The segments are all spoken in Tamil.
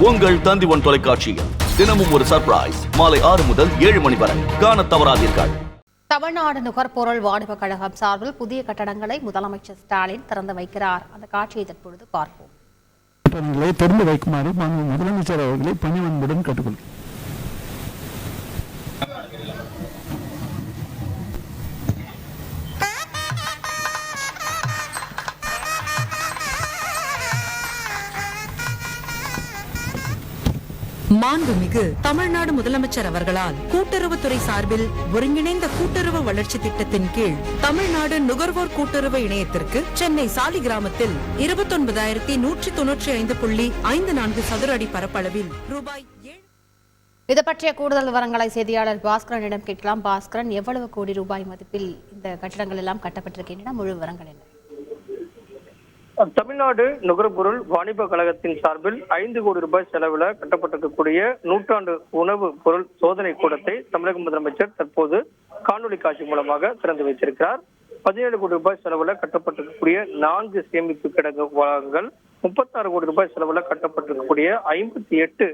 உங்கள் தந்திவன் தொலைக்காட்சியில் தினமும் ஒரு சர்ப்ரைஸ் மாலை ஆறு முதல் ஏழு மணி வரை. காணத் தவறாதீர்கள். தமிழ்நாடு நுகர்பொருள் வாணிப கழகம் சார்பில் புதிய கட்டடங்களை முதலமைச்சர் ஸ்டாலின் திறந்து வைக்கிறார். அந்த காட்சியை தற்பொழுது பார்ப்போம். பணிகளை திறந்து வைக்குமாறு முதலமைச்சர் அவர்களை பணிவன்புடன் கேட்டுக்கொள்கிறேன். மாண்புமிகு தமிழ்நாடு முதலமைச்சர் அவர்களால் கூட்டுறவுத்துறை சார்பில் ஒருங்கிணைந்த கூட்டுறவு வளர்ச்சி திட்டத்தின் கீழ் தமிழ்நாடு நுகர்வோர் கூட்டுறவு இணையத்திற்கு சென்னை சாலி கிராமத்தில் இருபத்தொன்பதாயிரத்தி நூற்றி தொன்னூற்றி ஐந்து புள்ளி ஐந்து நான்கு சதுர அடி பரப்பளவில் ரூபாய் இது பற்றிய கூடுதல் விவரங்களை செய்தியாளர் பாஸ்கரனிடம் கேட்கலாம். பாஸ்கரன் எவ்வளவு கோடி ரூபாய் மதிப்பில் இந்த கட்டடங்கள் எல்லாம் கட்டப்பட்டிருக்கின்றன? முழு விவரங்கள் என்ன? தமிழ்நாடு நுகர்பொருள் வாணிப கழகத்தின் சார்பில் ஐந்து கோடி ரூபாய் செலவில் கட்டப்பட்டிருக்கக்கூடிய நூற்றாண்டு உணவு பொருள் சோதனை கூடத்தை தமிழக முதலமைச்சர் தற்போது காணொலி காட்சி மூலமாக திறந்து வைத்திருக்கிறார். பதினேழு கோடி ரூபாய் செலவில் கட்டப்பட்டிருக்கக்கூடிய நான்கு சேமிப்பு கிடங்கு வளாகங்கள் முப்பத்தாறு கோடி ரூபாய் செலவில் கட்டப்பட்டிருக்கக்கூடிய ஐம்பத்தி எட்டு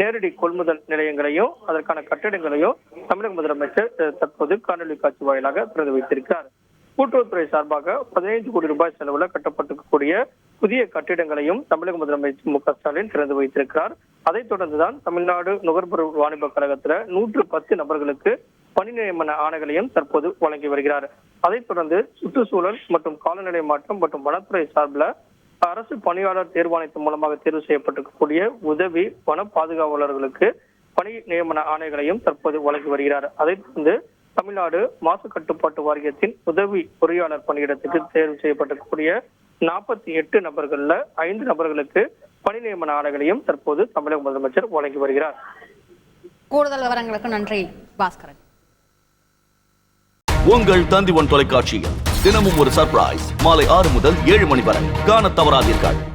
நேரடி கொள்முதல் நிலையங்களையும் அதற்கான கட்டிடங்களையும் தமிழக முதலமைச்சர் தற்போது காணொலி காட்சி வாயிலாக திறந்து வைத்திருக்கிறார். கூட்டுறவுத்துறை சார்பாக பதினைந்து கோடி ரூபாய் செலவுல கட்டப்பட்டிருக்கக்கூடிய புதிய கட்டிடங்களையும் தமிழக முதலமைச்சர் மு க ஸ்டாலின் திறந்து வைத்திருக்கிறார். அதைத் தொடர்ந்துதான் தமிழ்நாடு நுகர்பொருள் வாணிப கழகத்துல நூற்று பத்து நபர்களுக்கு பணி நியமன ஆணைகளையும் தற்போது வழங்கி வருகிறார். அதைத் தொடர்ந்து சுற்றுச்சூழல் மற்றும் காலநிலை மாற்றம் மற்றும் வனத்துறை சார்பில் அரசு பணியாளர் தேர்வாணையத்தின் மூலமாக தேர்வு செய்யப்பட்டிருக்கக்கூடிய உதவி வன பாதுகாவலர்களுக்கு பணி நியமன ஆணைகளையும் தற்போது வழங்கி வருகிறார். அதைத் தொடர்ந்து தமிழ்நாடு மாசு கட்டுப்பாட்டு வாரியத்தின் உதவி பொறியாளர் பணியிடத்துக்கு தேர்வு செய்யப்பட்டிருக்கக்கூடிய நாற்பத்தி எட்டு நபர்கள்ல ஐந்து நபர்களுக்கு பணி நியமன ஆணைகளையும் தற்போது தமிழக முதலமைச்சர் வழங்கி வருகிறார். கூடுதல் விவரங்களுக்கு நன்றி பாஸ்கரன். உங்கள் தந்திவன் தொலைக்காட்சியில் தினமும் ஒரு சர்ப்ரைஸ் மாலை ஆறு முதல் ஏழு மணி வரை. காணத் தவறாதீர்கள்.